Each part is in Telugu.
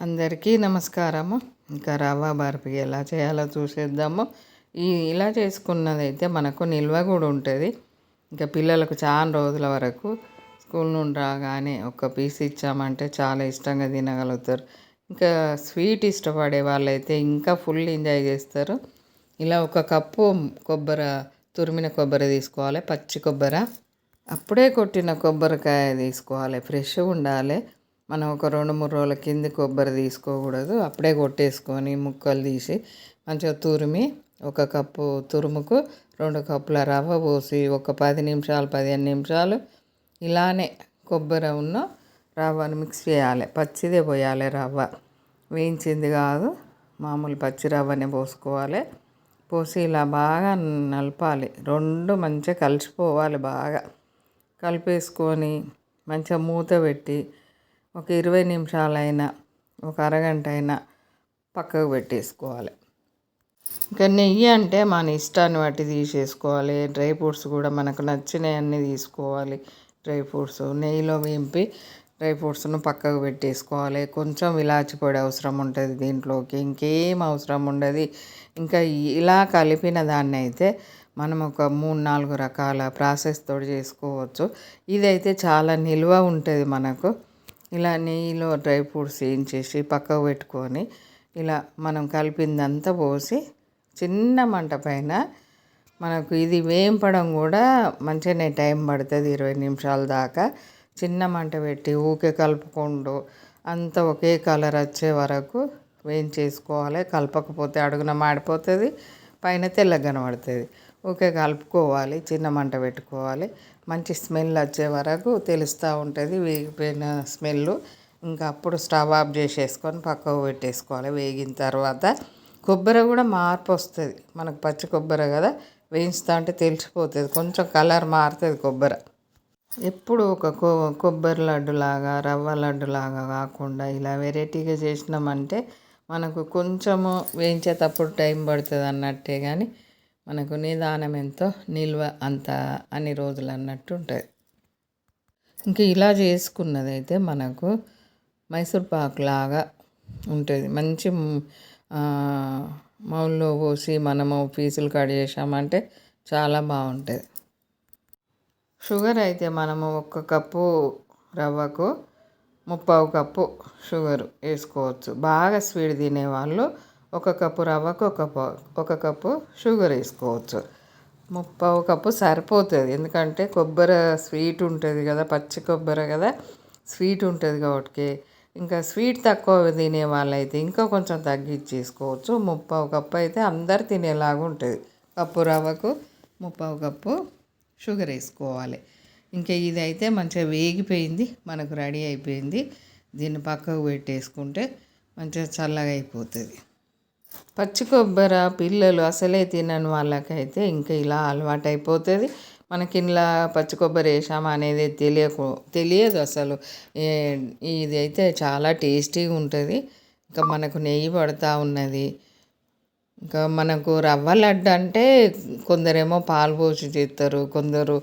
అందరికీ నమస్కారము. ఇంకా రవ్వ బర్ఫీ ఎలా చేయాలో చూసేద్దాము. ఈ ఇలా చేసుకున్నదైతే మనకు నిల్వ కూడా ఉంటుంది. ఇంకా పిల్లలకు చాలా రోజుల వరకు స్కూల్ నుండి రాగానే ఒక పీస్ ఇచ్చామంటే చాలా ఇష్టంగా తినగలుగుతారు. ఇంకా స్వీట్ ఇష్టపడే వాళ్ళైతే ఇంకా ఫుల్ ఎంజాయ్ చేస్తారు. ఇలా ఒక కప్పు కొబ్బరి తురిమిన కొబ్బరి తీసుకోవాలి పచ్చి కొబ్బరి. అప్పుడే కొట్టిన కొబ్బరికాయ తీసుకోవాలి ఫ్రెష్ ఉండాలి. మనం ఒక రెండు మూడు రోజుల కింద కొబ్బరి తీసుకోకూడదు. అప్పుడే కొట్టేసుకొని ముక్కలు తీసి మంచిగా తురిమి ఒక కప్పు తురుముకు రెండు కప్పుల రవ్వ పోసి ఒక పది నిమిషాలు పదిహేను నిమిషాలు ఇలానే కొబ్బరి ఉన్న రవ్వను మిక్స్ చేయాలి. పచ్చిదే పోయాలి రవ్వ. వేయించింది కాదు మామూలు పచ్చి రవ్వనే పోసుకోవాలి. పోసి ఇలా బాగా నలపాలి. రెండు మంచిగా కలిసిపోవాలి బాగా. కలిపేసుకొని మంచిగా మూత పెట్టి ఒక ఇరవై నిమిషాలైనా ఒక అరగంట అయినా పక్కకు పెట్టేసుకోవాలి. ఇంకా నెయ్యి అంటే మన ఇష్టాన్ని బట్టి తీసేసుకోవాలి. డ్రై ఫ్రూట్స్ కూడా మనకు నచ్చినవన్నీ తీసుకోవాలి. డ్రై ఫ్రూట్స్ నెయ్యిలో వేంపి డ్రై ఫ్రూట్స్ను పక్కకు పెట్టేసుకోవాలి. కొంచెం ఇలాచి పొడి అవసరం ఉంటుంది దీంట్లోకి. ఇంకేం అవసరం ఉండదు. ఇంకా ఇలా కలిపిన దాన్ని అయితే మనం ఒక మూడు నాలుగు రకాల ప్రాసెస్ తోటి చేసుకోవచ్చు. ఇదైతే చాలా నిల్వ ఉంటుంది మనకు. ఇలా నెయ్యిలో డ్రై ఫ్రూట్స్ వేయించేసి పక్కకు పెట్టుకొని ఇలా మనం కలిపిందంతా పోసి చిన్న మంట పైన మనకు ఇది వేయింపడం కూడా మంచిగానే టైం పడుతుంది ఇరవై నిమిషాల దాకా. చిన్న మంట పెట్టి ఊకే కలుపుకుంటూ అంతా ఒకే కలర్ వచ్చే వరకు వేయించేసుకోవాలి. కలపకపోతే అడుగున మాడిపోతుంది పైన తెల్లగా కనబడుతుంది. ఊకే కలుపుకోవాలి చిన్న మంట పెట్టుకోవాలి. మంచి స్మెల్ వచ్చే వరకు తెలుస్తూ ఉంటుంది వేగిపోయిన స్మెల్ ఇంకా అప్పుడు స్టవ్ ఆఫ్ చేసేసుకొని పక్కకు పెట్టేసుకోవాలి. వేగిన తర్వాత కొబ్బరి కూడా మార్పు వస్తుంది. మనకు పచ్చి కొబ్బరి కదా వేయించుతా అంటే తెలిసిపోతుంది. కొంచెం కలర్ మారుతుంది కొబ్బరి. ఎప్పుడు ఒక కొ కొబ్బరి లడ్డులాగా రవ్వ లడ్డులాగా కాకుండా ఇలా వెరైటీగా చేసినామంటే మనకు కొంచెము వేయించేటప్పుడు టైం పడుతుంది అన్నట్టే కానీ మనకు నిదానం ఎంతో నిల్వ అంత అన్ని రోజులు అన్నట్టు ఉంటుంది. ఇంక ఇలా చేసుకున్నదైతే మనకు మైసూర్ పాక్ లాగా ఉంటుంది. మంచి మౌల్లో పోసి మనము పీసులు కట్ చేసామంటే చాలా బాగుంటుంది. షుగర్ అయితే మనము ఒక కప్పు రవ్వకు ముప్పావు కప్పు షుగర్ వేసుకోవచ్చు. బాగా స్వీట్ తినేవాళ్ళు ఒక కప్పు రవ్వకు ఒక ఒక కప్పు షుగర్ వేసుకోవచ్చు. ముప్పావు కప్పు సరిపోతుంది. ఎందుకంటే కొబ్బరి స్వీట్ ఉంటుంది కదా పచ్చి కొబ్బరి కదా స్వీట్ ఉంటుంది కాబట్టి ఇంకా స్వీట్ తక్కువ తినే వాళ్ళైతే ఇంకా కొంచెం తగ్గించేసుకోవచ్చు. ముప్పావు కప్పు అయితే అందరు తినేలాగా ఉంటుంది. కప్పు రవ్వకు ముప్పావు కప్పు షుగర్ వేసుకోవాలి. ఇంకా ఇది అయితే మంచిగా వేగిపోయింది మనకు రెడీ అయిపోయింది. దీన్ని పక్కకు పెట్టేసుకుంటే మంచిగా చల్లగా అయిపోతుంది. పచ్చి కొబ్బరి పిల్లలు అసలే తినని వాళ్ళకైతే ఇంకా ఇలా అలవాటు అయిపోతుంది మనకి ఇలా పచ్చి కొబ్బరి వేసామా అనేది తెలియకు తెలియదు అసలు. ఇది అయితే చాలా టేస్టీగా ఉంటుంది. ఇంకా మనకు నెయ్యి పడుతూ ఉన్నది. ఇంకా మనకు రవ్వ లడ్డు అంటే కొందరేమో పాలు పోసి చేస్తారు కొందరు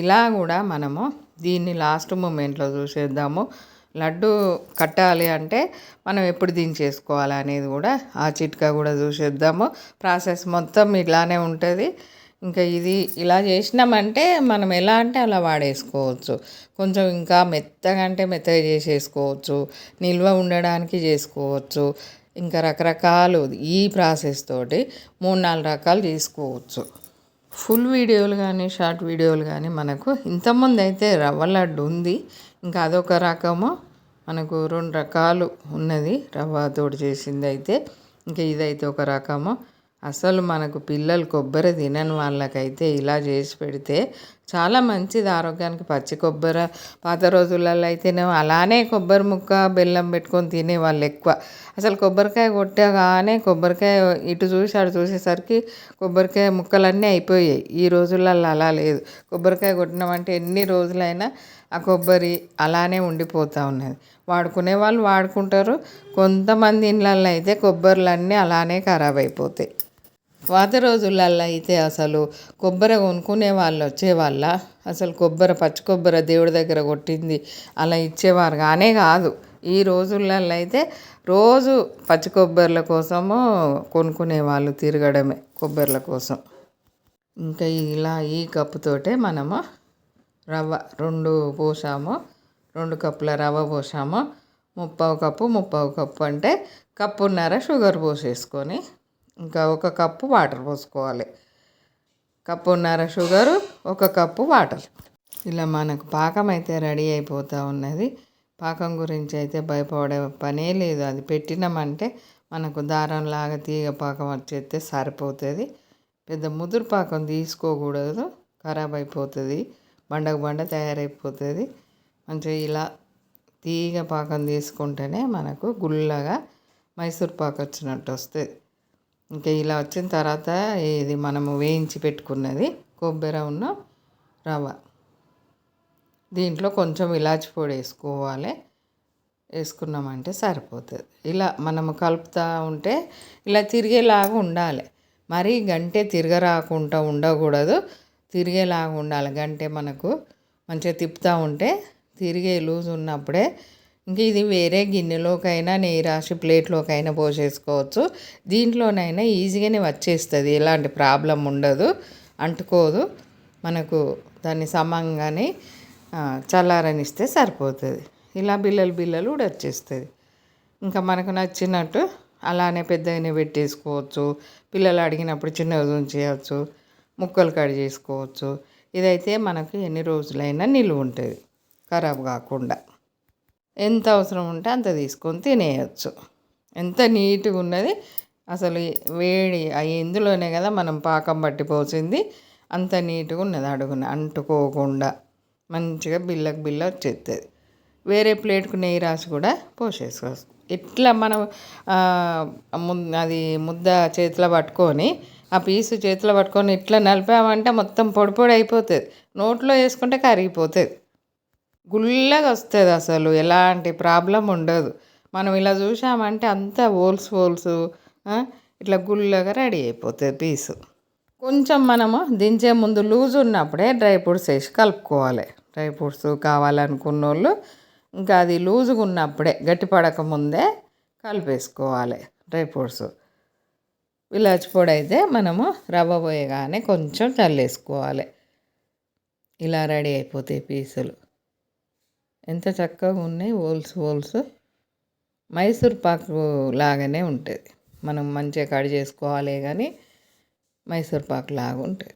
ఇలా కూడా మనము దీన్ని లాస్ట్ మూమెంట్లో చూసేద్దాము. లడ్డు కట్టాలి అంటే మనం ఎప్పుడు దించేసుకోవాలి అనేది కూడా ఆ చిట్కా కూడా చూసేద్దాము. ప్రాసెస్ మొత్తం ఇలానే ఉంటుంది. ఇంకా ఇది ఇలా చేసినామంటే మనం ఎలా అంటే అలా వాడేసుకోవచ్చు. కొంచెం ఇంకా మెత్తగా అంటే మెత్తగా చేసేసుకోవచ్చు. నిల్వ ఉండడానికి చేసుకోవచ్చు. ఇంకా రకరకాలు ఈ ప్రాసెస్ తోటి మూడు నాలుగు రకాలు చేసుకోవచ్చు. ఫుల్ వీడియోలు కానీ షార్ట్ వీడియోలు కానీ మనకు ఇంతకుముందు అయితే రవ్వ లడ్డు ఉంది. ఇంకా అదొక రకము. మనకు రెండు రకాలు ఉన్నది రవ్వతోటి చేసింది అయితే. ఇంకా ఇదైతే ఒక రకము. అసలు మనకు పిల్లలు కొబ్బరి తినని వాళ్ళకైతే ఇలా చేసి పెడితే చాలా మంచిది ఆరోగ్యానికి. పచ్చి కొబ్బరి పాత రోజులలో అయితేనే అలానే కొబ్బరి ముక్క బెల్లం పెట్టుకొని తినే వాళ్ళు ఎక్కువ. అసలు కొబ్బరికాయ కొట్టగానే కొబ్బరికాయ ఇటు చూసి అటు చూసేసరికి కొబ్బరికాయ ముక్కలన్నీ అయిపోయాయి. ఈ రోజులలో అలా లేదు. కొబ్బరికాయ కొట్టినామంటే ఎన్ని రోజులైనా ఆ కొబ్బరి అలానే ఉండిపోతూ ఉన్నది. వాడుకునే వాళ్ళు వాడుకుంటారు. కొంతమంది ఇళ్ళల్లో అయితే కొబ్బరిలన్నీ అలానే ఖరాబ్ అయిపోతాయి. పాత రోజులల్లో అయితే అసలు కొబ్బరి కొనుక్కునే వాళ్ళు వచ్చేవాళ్ళ. అసలు కొబ్బరి పచ్చి కొబ్బరి దేవుడి దగ్గర కొట్టింది అలా ఇచ్చేవారు కానే కాదు. ఈ రోజులలో అయితే రోజు పచ్చి కొబ్బరిల కోసము కొనుక్కునే వాళ్ళు తిరగడమే కొబ్బరిల కోసం. ఇంకా ఇలా ఈ కప్పుతోటే మనము రవ్వ రెండు పోసాము రెండు కప్పుల రవ్వ పోసాము. ముప్పావు కప్పు ముప్పావు కప్పు అంటే కప్పున్నర షుగర్ పోసేసుకొని ఇంకా ఒక కప్పు వాటర్ పోసుకోవాలి. కప్పున్నర షుగరు ఒక కప్పు వాటర్. ఇలా మనకు పాకం అయితే రెడీ అయిపోతూ ఉన్నది. పాకం గురించి అయితే భయపడే పనే లేదు. అది పెట్టినామంటే మనకు దారంలాగా తీగ పాకం వచ్చేస్తే సరిపోతుంది. పెద్ద ముదురు పాకం తీసుకోకూడదు. ఖరాబ్ అయిపోతుంది. బండకు బండ తయారైపోతుంది. మంచిగా ఇలా తీగ పాకం తీసుకుంటేనే మనకు గుల్లగా మైసూర్ పాకు వచ్చినట్టు వస్తుంది. ఇంకా ఇలా వచ్చిన తర్వాత ఇది మనము వేయించి పెట్టుకున్నది కొబ్బరి ఉన్న రవ్వ. దీంట్లో కొంచెం ఇలాచి పొడి వేసుకోవాలి. వేసుకున్నామంటే సరిపోతుంది. ఇలా మనము కలుపుతూ ఉంటే ఇలా తిరిగేలాగా ఉండాలి. మరీ గంటే తిరగరాకుండా ఉండకూడదు. తిరిగేలాగా ఉండాలి. గంటే మనకు మంచిగా తిప్పుతూ ఉంటే తిరిగే లూజ్ ఉన్నప్పుడే ఇంక ఇది వేరే గిన్నెలోకైనా నెయ్యి రాసి ప్లేట్లోకైనా పోసేసుకోవచ్చు. దీంట్లోనైనా ఈజీగానే వచ్చేస్తుంది. ఎలాంటి ప్రాబ్లం ఉండదు. అంటుకోదు. మనకు దాన్ని సమంగానే చల్లారనిస్తే సరిపోతుంది. ఇలా బిల్లలు బిల్లలు కూడా వచ్చేస్తుంది. ఇంకా మనకు నచ్చినట్టు అలానే పెద్దగానే పెట్టేసుకోవచ్చు. పిల్లలు అడిగినప్పుడు చిన్నగా చేయవచ్చు ముక్కలు కట్ చేసుకోవచ్చు. ఇదైతే మనకు ఎన్ని రోజులైనా నిలువ ఉంటుంది ఖరాబ్ కాకుండా. ఎంత అవసరం ఉంటే అంత తీసుకొని తినేయచ్చు. ఎంత నీట్గా ఉన్నది అసలు వేడి ఇందులోనే కదా మనం పాకం పట్టిపోసింది. అంత నీట్గా ఉన్నది అడుగున అంటుకోకుండా మంచిగా బిల్లకు బిల్ల వచ్చేస్తుంది వేరే ప్లేట్కు నెయ్యి రాసి కూడా పోసేసుకోవచ్చు. ఇట్లా మనం అది ముద్ద చేతిలో పట్టుకొని ఆ పీసు చేతిలో పట్టుకొని ఇట్లా నలిపామంటే మొత్తం పొడి పొడి అయిపోతుంది. నోట్లో వేసుకుంటే కరిగిపోతుంది. గుల్లగా వస్తుంది అసలు. ఎలాంటి ప్రాబ్లం ఉండదు. మనం ఇలా చూసామంటే అంతా ఓల్స్ ఓల్స్ ఇట్లా గుల్లగా రెడీ అయిపోతుంది పీసు. కొంచెం మనము దించే ముందు లూజ్ ఉన్నప్పుడే డ్రై ఫ్రూట్స్ వేసి కలుపుకోవాలి. డ్రై ఫ్రూట్స్ కావాలనుకున్న వాళ్ళు ఇంకా అది లూజుగా ఉన్నప్పుడే గట్టిపడక ముందే కలిపేసుకోవాలి డ్రై ఫ్రూట్స్. ఇలాచి పొడి అయితే మనము రవ్వ పోయగానే కొంచెం చల్లేసుకోవాలి. ఇలా రెడీ అయిపోతాయి పీసులు. ఎంత చక్కగా ఉన్నాయి హోల్స్ హోల్స్. మైసూర్ పాకు లాగానే ఉంటుంది. మనం మంచిగా కట్ చేసుకోవాలి కానీ మైసూర్ పాకు లాగా ఉంటుంది.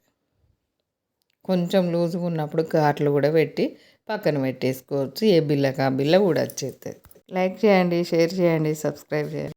కొంచెం లూజ్గా ఉన్నప్పుడు కాట్లు కూడా పెట్టి పక్కన పెట్టేసుకోవచ్చు. ఏ బిల్లకి ఆ బిల్ల కూడా వచ్చేస్తుంది. లైక్ చేయండి షేర్ చేయండి సబ్స్క్రైబ్ చేయండి.